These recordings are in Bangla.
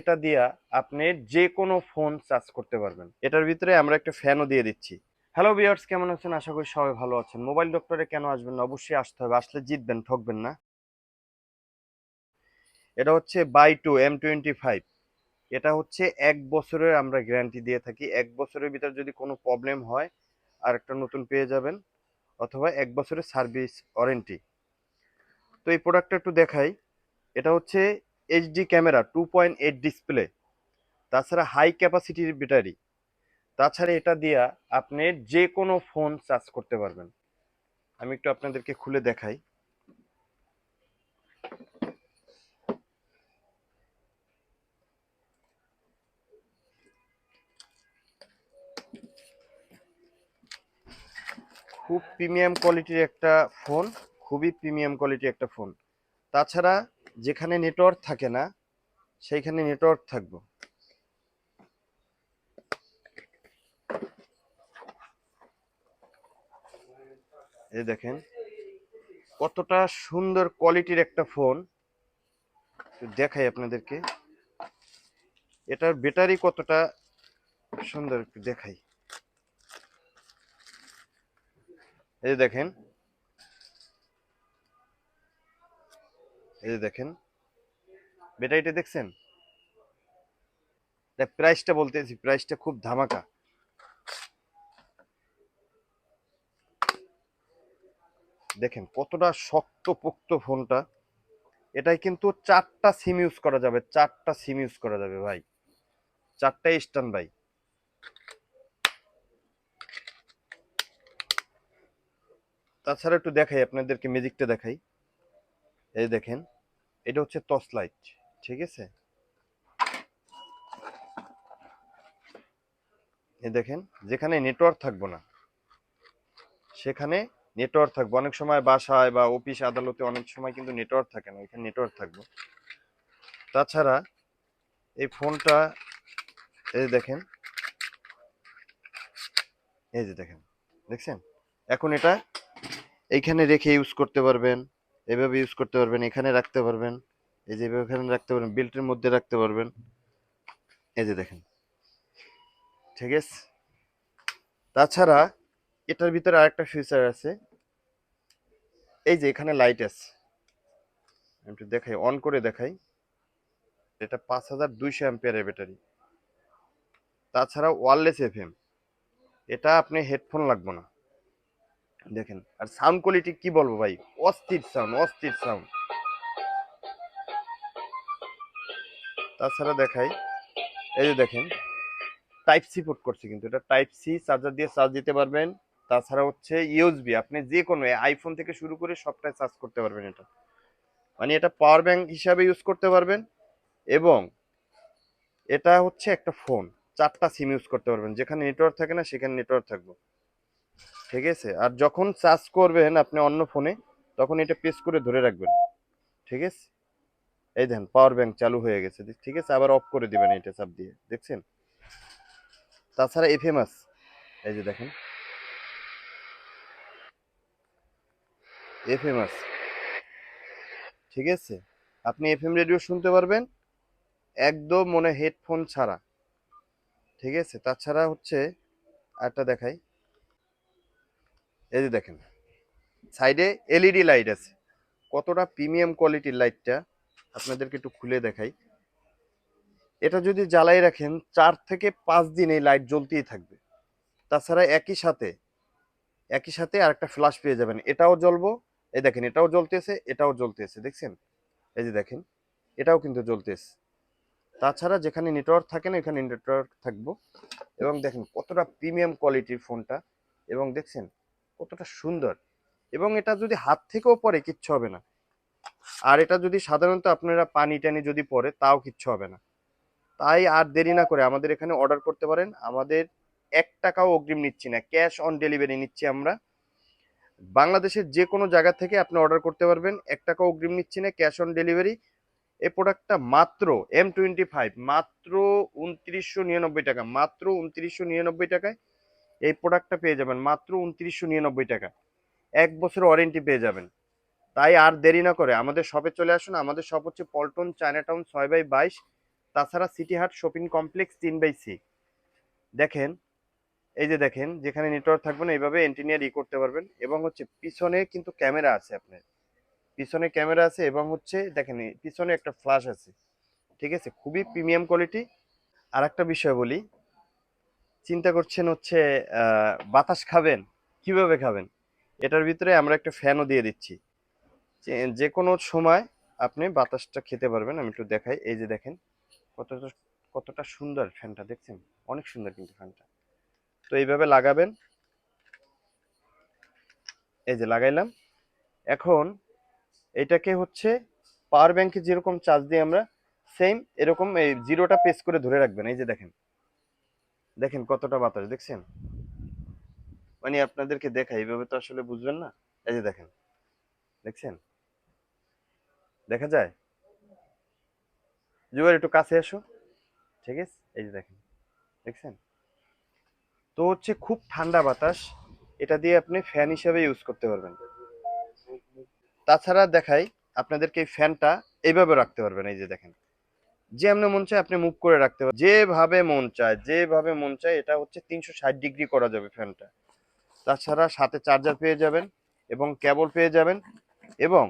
এটা দিয়া আপনি যে কোনো ফোন চার্জ করতে পারবেন। এটার ভিতরে আমরা একটা ফ্যানও দিয়ে দিচ্ছি। হ্যালো বিয়ার্স কেমন আছেন? আশা করি সবাই ভালো আছেন। মোবাইল ডক্টরে কেন আসবেন না? অবশ্যই আসতে হবে। আসলে জিতবেন, ঠকবেন না। এটা হচ্ছে by two M twenty five এটা হচ্ছে এক বছরের আমরা গ্যারান্টি দিয়ে থাকি। এক বছরের ভিতরে যদি কোনো প্রবলেম হয় আর একটা নতুন পেয়ে যাবেন। অথবা এক বছরের সার্ভিস ওয়ারেন্টি তো এই প্রোডাক্টটা একটু দেখাই। এটা হচ্ছে HD camera two point eight display তাছাড়া হাই ক্যাপাসিটির ব্যাটারি তাছাড়া এটা দিয়া আপনি যে কোনো ফোন চার্জ করতে পারবেন। আমি একটু আপনাদেরকে খুলে দেখাই। খুব প্রিমিয়াম কোয়ালিটির একটা ফোন খুবই প্রিমিয়াম কোয়ালিটির একটা ফোন তাছাড়া যেখানে নেটওয়ার্ক থাকে না, সেইখানে নেটওয়ার্ক থাকব। এই দেখেন, কতটা সুন্দর কোয়ালিটির একটা ফোন। দেখাই আপনাদেরকে। এটার ব্যাটারি কতটা সুন্দর একটু দেখাই। এই দেখেন এই যে দেখেন, ব্যাটারিটা দেখছেন? প্রাইসটা বলতেছি প্রাইসটা খুব ধামাকা। দেখেন, কতটা শক্ত পোক্ত ফোনটা। এটাই কিন্তু চারটা সিম ইউজ করা যাবে, চারটা সিম ইউজ করা যাবে ভাই। চারটা স্ট্যান্ড বাই তাছাড়া একটু দেখাই, আপনাদেরকে ম্যাজিকটা দেখাই। এই দেখেন এটা হচ্ছে টর্চ লাইট, ঠিক আছে? এই দেখেন, যেখানে নেটওয়ার্ক থাকব না, সেখানে নেটওয়ার্ক থাকব। অনেক সময় বাসায় বা অফিস আদালতে অনেক সময় কিন্তু নেটওয়ার্ক থাকে না এখানে নেটওয়ার্ক থাকব। তাছাড়া এই ফোনটা, এই দেখেন, এই যে দেখেন, দেখছেন? এখন এটা এইখানে রেখে ইউজ করতে পারবেন। এভাবে ইউজ করতে পারবেন, এখানে রাখতে পারবেন, এই যে এভাবে এখানে রাখতে পারবেন বেল্টের মধ্যে রাখতে পারবেন। এই যে দেখেন, ঠিক আছে? তাছাড়া এটার ভিতরে আরেকটা ফিচার আছে, এই যে এখানে লাইট আছে। একটু দেখাই অন করে দেখাই। এটা পাঁচ হাজার দুইশো অ্যাম্পিয়ারের ব্যাটারি তাছাড়া ওয়ারলেস এফএম এটা আপনি হেডফোন লাগবে না। দেখেন, আর সাউন্ড কোয়ালিটি কি বলব ভাই? অস্থির সাউন্ড অস্থির সাউন্ড তাছাড়া দেখাই, এই যে দেখেন টাইপ সি পোর্ট করছে কিন্তু। এটা টাইপ সি চার্জার দিয়ে চার্জ দিতে পারবেন। তাছাড়া হচ্ছে ইউএসবি আপনি যে কোনো আইফোন থেকে শুরু করে সবটাই চার্জ করতে পারবেন এটা। মানে এটা পাওয়ার ব্যাংক হিসাবে ইউজ করতে পারবেন এবং এটা হচ্ছে একটা ফোন চারটা সিম ইউজ করতে পারবেন। যেখানে নেটওয়ার্ক থাকে না, সেখানে নেটওয়ার্ক থাকবে। ঠিক আছে? আর যখন চার্জ করবেন আপনি অন্য ফোনে তখন এটা প্রেস করে ধরে রাখবেন। ঠিক আছে? এই দেখেন পাওয়ার ব্যাংক চালু হয়ে গেছে। ঠিক আছে? আবার অফ করে দিবেন এটা চাপ দিয়ে। দেখছেন? তাছাড়া এফএমএস এই যে দেখেন। এফএমএস ঠিক আছে? আপনি এফএম রেডিও শুনতে পারবেন। একদম মনে হেডফোন ছাড়া। ঠিক আছে? তাছাড়া হচ্ছে একটা দেখাই। এই যে দেখেন সাইডে এলইডি লাইট আছে। কতটা প্রিমিয়াম কোয়ালিটির লাইটটা আপনাদেরকে একটু খুলে দেখাই। এটা যদি জ্বালাই রাখেন, চার থেকে পাঁচ দিন এই লাইট জ্বলতেই থাকবে। তাছাড়া একই সাথে একই সাথে আর একটা ফ্ল্যাশ পেয়ে যাবেন। এটাও জ্বলবো, এই দেখেন এটাও জ্বলতেছে এটাও জ্বলতেছে, দেখছেন? এই যে দেখেন, এটাও কিন্তু জ্বলতেছে। তাছাড়া যেখানে নেটওয়ার্ক থাকে না এখানে নেটওয়ার্ক থাকব। এবং দেখেন কতটা প্রিমিয়াম কোয়ালিটির ফোনটা এবং দেখছেন কতটা সুন্দর। এবং এটা যদি হাত থেকেও পরে কিচ্ছু হবে না। আর এটা যদি সাধারণত আপনারা পানি টানি যদি পরে তাও কিচ্ছু হবে না। তাই আর দেরি না করে আমাদের এখানে অর্ডার করতে পারেন। আমাদের এক টাকাও অগ্রিম নিচ্ছি না। ক্যাশ অন ডেলিভারি নিচ্ছি আমরা। বাংলাদেশের যে কোনো জায়গা থেকে আপনি অর্ডার করতে পারবেন। এক টাকা অগ্রিম নিচ্ছি না। ক্যাশ অন ডেলিভারি এই প্রোডাক্টটা মাত্র এম টোয়েন্টি ফাইভ মাত্র উনত্রিশশো নিরানব্বই টাকা, মাত্র উনত্রিশশো নিরানব্বই টাকায় এই প্রোডাক্টটা পেয়ে যাবেন মাত্র উনত্রিশশো নিরানব্বই টাকা। এক বছর ওয়ারেন্টি পেয়ে যাবেন। তাই আর দেরি না করে আমাদের শপে চলে আসুন। আমাদের শপ হচ্ছে পল্টন চায়না টাউন ছয় বাই বাইশ, তাছাড়া সিটি হাট শপিং কমপ্লেক্স তিন বাই সি। দেখেন, এই যে দেখেন, যেখানে নেটওয়ার্ক থাকবে না, এইভাবে এন্টিনিয়ার ই করতে পারবেন। এবং হচ্ছে পিছনে কিন্তু ক্যামেরা আছে আপনার। পিছনে ক্যামেরা আছে এবং হচ্ছে, দেখেন পিছনে একটা ফ্ল্যাশ আছে। ঠিক আছে? খুবই প্রিমিয়াম কোয়ালিটি আর একটা বিষয় বলি চিন্তা করছেন হচ্ছে বাতাস খাবেন? কীভাবে খাবেন? এটার ভিতরে আমরা একটা ফ্যানও দিয়ে দিচ্ছি। যে- কোনো সময় আপনি বাতাসটা খেতে পারবেন, আমি একটু দেখাই। এই যে দেখেন, কতটা কতটা সুন্দর ফ্যানটা, দেখছেন? অনেক সুন্দর কিন্তু ফ্যানটা। তো এইভাবে লাগাবেন। এই যে লাগাইলাম। এখন এটাকে হচ্ছে পাওয়ার ব্যাংকে যেরকম চার্জ দিয়ে আমরা সেম এরকম এই জিরোটা পেস করে ধরে রাখবেন। এই যে দেখেন দেখেন কতটা বাতাস, দেখছেন? মানে আপনাদেরকে দেখাই এইভাবে তো আসলে বুঝবেন না। এই যে দেখেন, দেখছেন? দেখা যায়? জুয়ার একটু কাছে এসো ঠিক আছে? এই যে দেখেন, দেখছেন? তো হচ্ছে খুব ঠান্ডা বাতাস, এটা দিয়ে আপনি ফ্যান হিসাবে ইউজ করতে পারবেন। তাছাড়া দেখাই, আপনাদেরকে এই ফ্যানটা এইভাবে রাখতে পারবেন, এই যে দেখেন। যেমন মন চায় আপনি মুভ করে রাখতে পারবেন যেভাবে মন চায়, যেভাবে মন চায়, এটা হচ্ছে তিনশো ষাট ডিগ্রি করা যাবে ফ্যানটা তাছাড়া সাথে চার্জার পেয়ে যাবেন এবং কেবল পেয়ে যাবেন এবং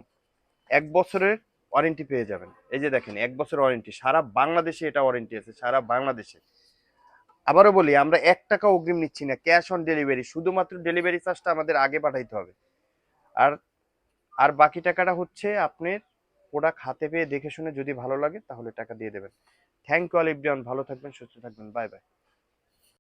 এক বছরের ওয়ারেন্টি পেয়ে যাবেন। এই যে দেখেন, এক বছর ওয়ারেন্টি সারা বাংলাদেশে এটা ওয়ারেন্টি আছে, সারা বাংলাদেশে। আবারও বলি, আমরা এক টাকা অগ্রিম নিচ্ছি না ক্যাশ অন ডেলিভারি শুধুমাত্র ডেলিভারি চার্জটা আমাদের আগে পাঠাইতে হবে। আর আর বাকি টাকাটা হচ্ছে আপনার প্রোডাক্ট হাতে পেয়ে দেখে শুনে যদি ভালো লাগে, তাহলে টাকা দিয়ে দেবেন। থ্যাংক ইউ অল এভরিওয়ান ভালো থাকবেন, সুস্থ থাকবেন বাই বাই